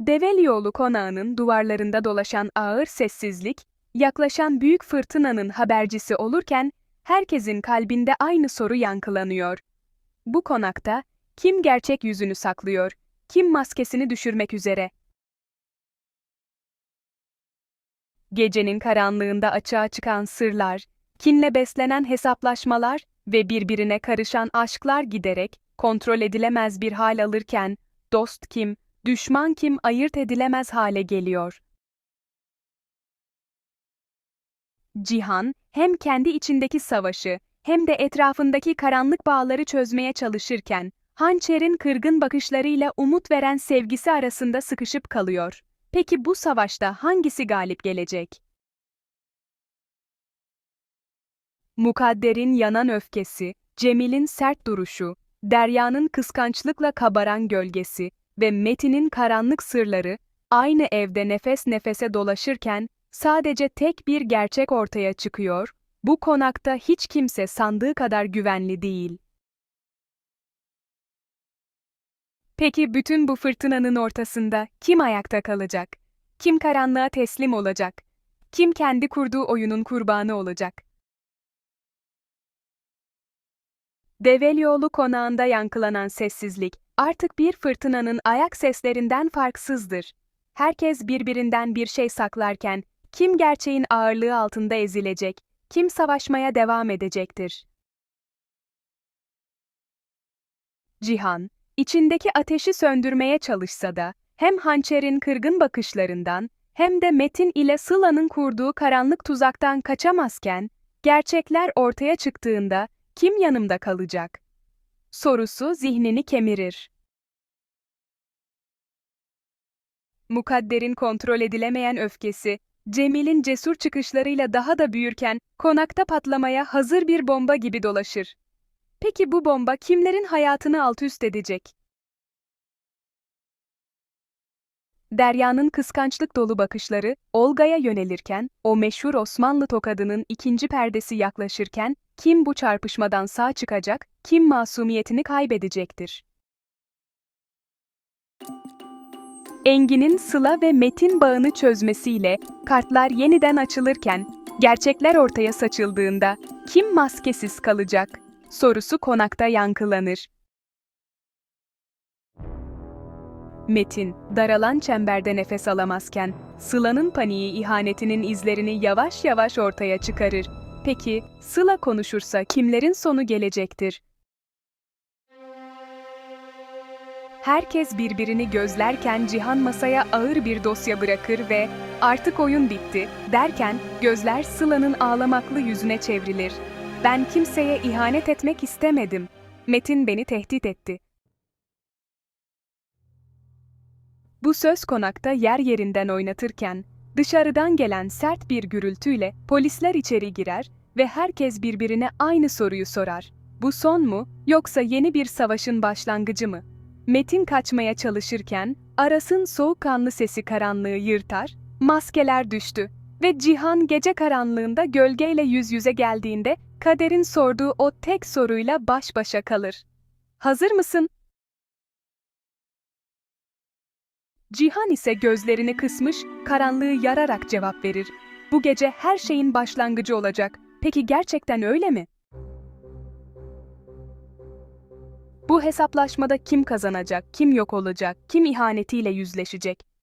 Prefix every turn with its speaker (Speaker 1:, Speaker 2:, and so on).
Speaker 1: Develioğlu konağının duvarlarında dolaşan ağır sessizlik, yaklaşan büyük fırtınanın habercisi olurken, herkesin kalbinde aynı soru yankılanıyor. Bu konakta, kim gerçek yüzünü saklıyor, kim maskesini düşürmek üzere? Gecenin karanlığında açığa çıkan sırlar, kinle beslenen hesaplaşmalar ve birbirine karışan aşklar giderek kontrol edilemez bir hal alırken, dost kim, düşman kim ayırt edilemez hale geliyor. Cihan, hem kendi içindeki savaşı hem de etrafındaki karanlık bağları çözmeye çalışırken, hançerin kırgın bakışlarıyla umut veren sevgisi arasında sıkışıp kalıyor. Peki bu savaşta hangisi galip gelecek? Mukadder'in yanan öfkesi, Cemil'in sert duruşu, Derya'nın kıskançlıkla kabaran gölgesi ve Metin'in karanlık sırları, aynı evde nefes nefese dolaşırken, sadece tek bir gerçek ortaya çıkıyor, bu konakta hiç kimse sandığı kadar güvenli değil. Peki bütün bu fırtınanın ortasında kim ayakta kalacak? Kim karanlığa teslim olacak? Kim kendi kurduğu oyunun kurbanı olacak? Develioğlu konağında yankılanan sessizlik, artık bir fırtınanın ayak seslerinden farksızdır. Herkes birbirinden bir şey saklarken, kim gerçeğin ağırlığı altında ezilecek, kim savaşmaya devam edecektir. Cihan, içindeki ateşi söndürmeye çalışsa da, hem hançerin kırgın bakışlarından, hem de Metin ile Sıla'nın kurduğu karanlık tuzaktan kaçamazken, gerçekler ortaya çıktığında, kim yanımda kalacak? Sorusu zihnini kemirir. Mukadder'in kontrol edilemeyen öfkesi, Cemil'in cesur çıkışlarıyla daha da büyürken, konakta patlamaya hazır bir bomba gibi dolaşır. Peki bu bomba kimlerin hayatını alt üst edecek? Derya'nın kıskançlık dolu bakışları, Olga'ya yönelirken, o meşhur Osmanlı tokadının ikinci perdesi yaklaşırken, kim bu çarpışmadan sağ çıkacak, kim masumiyetini kaybedecektir? Engin'in Sıla ve Metin bağını çözmesiyle kartlar yeniden açılırken, gerçekler ortaya saçıldığında kim maskesiz kalacak? Sorusu konakta yankılanır. Metin, daralan çemberde nefes alamazken, Sıla'nın paniği ihanetinin izlerini yavaş yavaş ortaya çıkarır. Peki, Sıla konuşursa kimlerin sonu gelecektir? Herkes birbirini gözlerken Cihan masaya ağır bir dosya bırakır ve artık oyun bitti derken gözler Sıla'nın ağlamaklı yüzüne çevrilir. Ben kimseye ihanet etmek istemedim. Metin beni tehdit etti. Bu söz konakta yer yerinden oynatırken, dışarıdan gelen sert bir gürültüyle polisler içeri girer ve herkes birbirine aynı soruyu sorar. Bu son mu, yoksa yeni bir savaşın başlangıcı mı? Metin kaçmaya çalışırken, Aras'ın soğukkanlı sesi karanlığı yırtar, maskeler düştü ve Cihan gece karanlığında gölgeyle yüz yüze geldiğinde kaderin sorduğu o tek soruyla baş başa kalır. Hazır mısın? Cihan ise gözlerini kısmış, karanlığı yararak cevap verir. Bu gece her şeyin başlangıcı olacak. Peki gerçekten öyle mi? Bu hesaplaşmada kim kazanacak, kim yok olacak, kim ihanetiyle yüzleşecek?